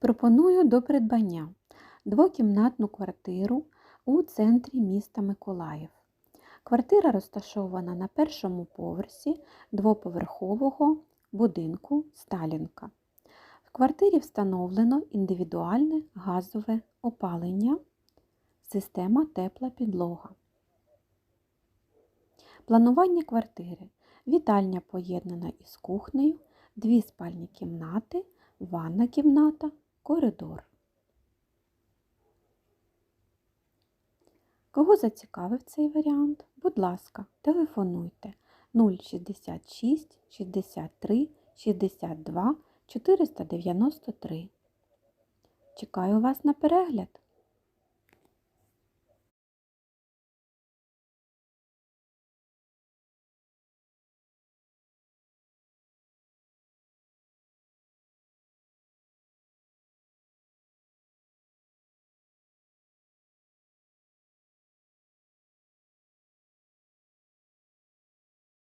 Пропоную до придбання двокімнатну квартиру у центрі міста Миколаїв. Квартира розташована на першому поверсі двоповерхового будинку Сталінка. В квартирі встановлено індивідуальне газове опалення, система тепла підлога. Планування квартири. Вітальня поєднана із кухнею, дві спальні кімнати, ванна кімната, коридор. Кого зацікавив цей варіант? Будь ласка, телефонуйте 066 63 62 493. Чекаю вас на перегляд.